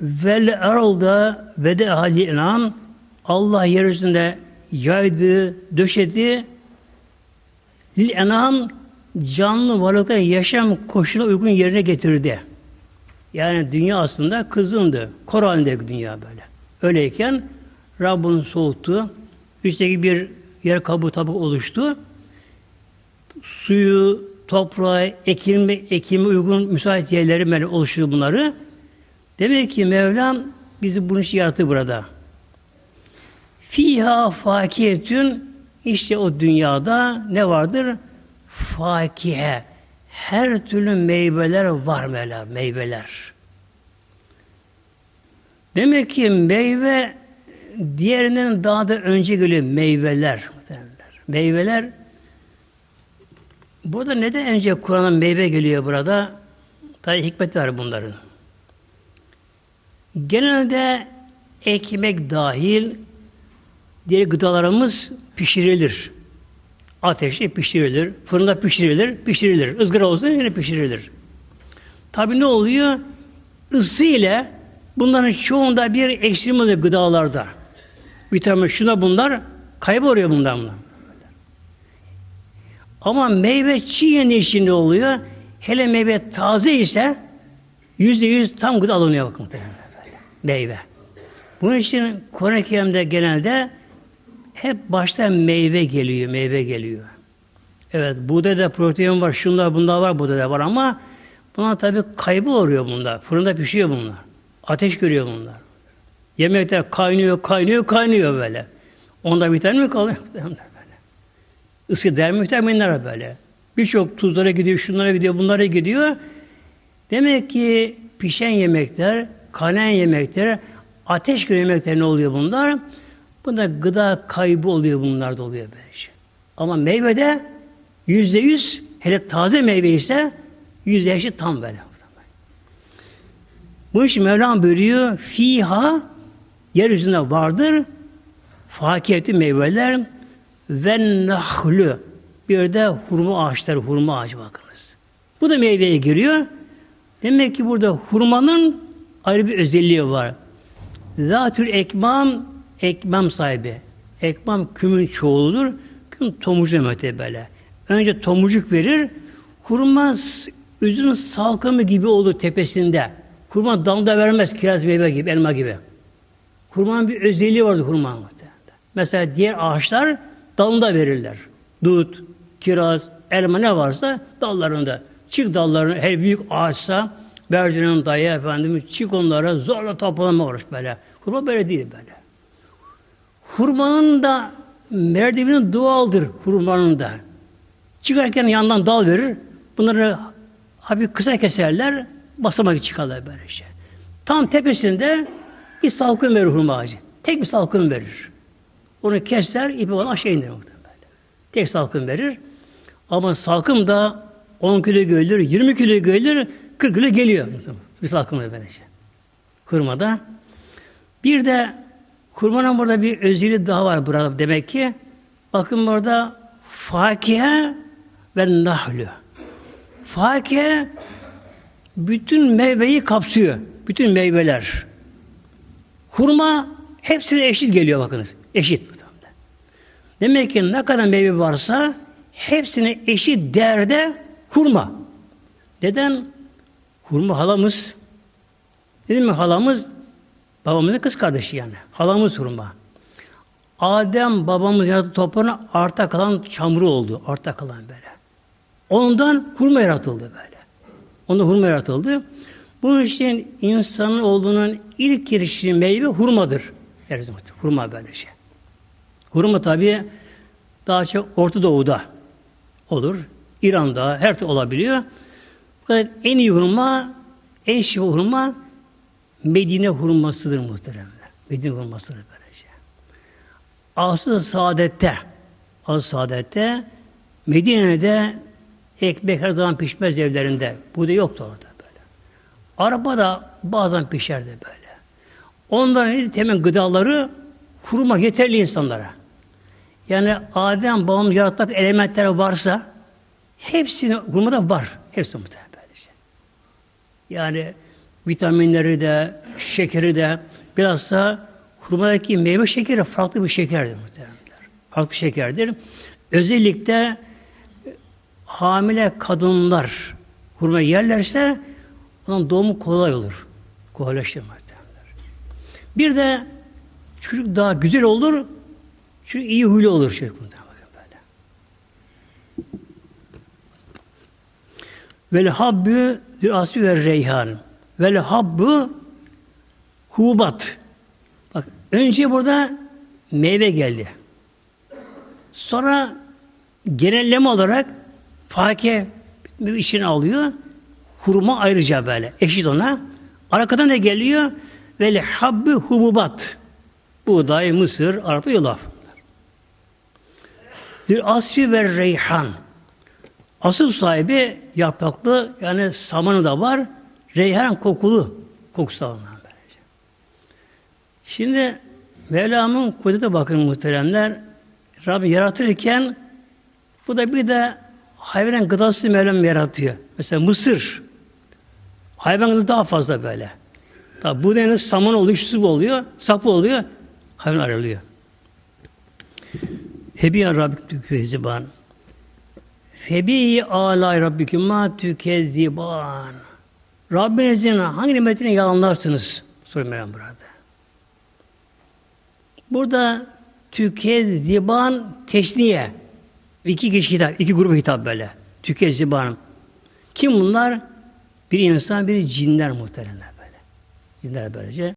vel eralda ve de ahli inan Allah yeryüzünde yaydı, döşedi lil enam canlı varlıkların yaşam koşuluna uygun yerine getirdi. Yani dünya aslında kızındı. Kor halindeki dünya böyle. Öyleyken Rabbin soğuttu. Üstteki bir yer kabuğu tabi oluştu. Suyu, toprağı, ekilme, ekime uygun müsait yerleri böyle oluşturuyor bunları. Demek ki Mevlam bizi bunun için yarattı burada. Fiha fakiyetün işte o dünyada ne vardır? Fakihe. Her türlü meyveler var Mevla, meyveler. Demek ki meyve diğerinden daha da önce geliyor meyveler. Meyveler burada neden önce Kur'an'a meyve geliyor burada? Tabi hikmet var bunların. Genelde ekmek dahil diğer gıdalarımız pişirilir. Ateşte pişirilir, fırında pişirilir, pişirilir. ızgara olsun yine pişirilir. Tabi ne oluyor? Isı ile bunların çoğunda bir ekstrem oluyor gıdalarda. Vitamin şuna bunlar kayboluyor bundan bunlar. Ama meyve çiğ yendiği ne oluyor? Hele meyve taze ise yüzde yüz tam gıda alınıyor bakın muhtemelen. Meyve. Bunun için Kur'an-ı Kerim'de genelde hep başta meyve geliyor, meyve geliyor. Evet, buğdayda protein var, şunlar bunlar var, buğdayda var ama bunlar tabi kaybı oluyor bunlar. Fırında pişiyor bunlar. Ateş görüyor bunlar. Yemekler kaynıyor, kaynıyor, kaynıyor böyle. Onda vitamin mi kalıyor? Isı der vitaminler böyle. Birçok tuzlara gidiyor, şunlara gidiyor, bunlara gidiyor. Demek ki pişen yemekler, kaynayan yemekler, ateş gören yemekler ne oluyor bunlar? Bunda gıda kaybı oluyor bunlarda oluyor böylece. Şey. Ama meyvede yüzde yüz hele taze meyve ise yüzde yüz tam böyle. Bu için Mevlam buyuruyor fiha yeryüzünde vardır fakiyeti meyveler ve nahlü bir de hurma ağaçları, hurma ağacı bakınız. Bu da meyveye giriyor. Demek ki burada hurmanın ayrı bir özelliği var. Zatül ekmam ekmam sahibi. Ekmam kümün çoğuludur. Küm tomurcuk demektir böyle. Önce tomurcuk verir. Hurma üzümün salkımı gibi olur tepesinde. Hurma dalda vermez kiraz meyve gibi, elma gibi. Hurmanın bir özelliği vardır hurmanın. Mesela diğer ağaçlar dalında verirler. Dut, kiraz, elma ne varsa dallarında. Çık dallarını her büyük ağaçsa Berdi'nin dayı efendim çık onlara zorla toplama uğraş böyle. Hurma böyle değil böyle. Hurmanın da merdivinin doğaldır hurmanın da. Çıkarken yandan dal verir. Bunları hafif kısa keserler. Basamak çıkarlar böyle işte. Tam tepesinde bir salkım verir hurma ağacı. Tek bir salkım verir. Onu keser, ipi olan aşağı indirir böyle. Tek salkım verir. Ama salkım da 10 kilo gelir, 20 kilo gelir, 40 kilo geliyor. Bir salkım böylece. Hurmada. Bir de Kurbanın burada bir özelliği daha var burada demek ki. Bakın burada fakihe ve nahlü. Fakihe bütün meyveyi kapsıyor. Bütün meyveler. Hurma hepsine eşit geliyor bakınız. Eşit. Demek ki ne kadar meyve varsa hepsine eşit değerde hurma. Neden? Hurma halamız. Dedim mi halamız Babamızın kız kardeşi yani. Halamız hurma. Adem babamız yarattı toprağına arta kalan çamuru oldu. Arta kalan böyle. Ondan hurma yaratıldı böyle. Ondan hurma yaratıldı. Bu için insanın olduğunun ilk girişi meyve hurmadır. Hurma böyle şey. Hurma tabi daha çok Orta Doğu'da olur. İran'da her türlü olabiliyor. En iyi hurma, en şifa hurma Medine hurmasıdır muhteremler. Medine hurmasıdır böylece. Asıl saadette asıl saadette Medine'de ekmek her zaman pişmez evlerinde. Bu da yoktu orada böyle. Araba da bazen pişerdi böyle. Onların temel gıdaları hurma yeterli insanlara. Yani Adem babam yarattık elementler varsa hepsini hurmada var. Hepsi muhtemelen. Yani vitaminleri de, şekeri de biraz da hurmadaki meyve şekeri farklı bir şekerdir muhteremler. Farklı şekerdir. Özellikle e, hamile kadınlar hurma yerlerse onun doğumu kolay olur. Kolaylaşır muhteremler. Bir de çocuk daha güzel olur. Çünkü iyi huylu olur çocuk muhterem. Bakın böyle. Vel habbü asli ve reyhan. Vel habbü hubat. Bak önce burada meyve geldi. Sonra genelleme olarak fakir için alıyor. Hurma ayrıca böyle. Eşit ona. Arkadan ne geliyor? Vel habbü hububat. Buğday, mısır, arpa, yulaf. Dil asfi ve reyhan. Asıl sahibi yapraklı yani samanı da var. Reyhan kokulu. Kokusu da var. böylece. Şimdi Mevlam'ın kudrete bakın muhteremler. Rabbim yaratırken bu da bir de hayvan gıdası Mevlam yaratıyor. Mesela mısır. Hayvan gıdası daha fazla böyle. Tabi bu deniz saman oluyor, şu oluyor, sapı oluyor, hayvan ayrılıyor. Febiya Rabbik tükezziban. Febi alay Rabbikum ma tükezziban. Rabbinizin hangi nimetini yalanlarsınız? Soruyor Meryem burada. Burada tükezziban teşniye. İki kişi hitap, iki gruba hitap böyle. Tükezziban. Kim bunlar? Bir insan, bir cinler muhteremler böyle. Cinler böylece.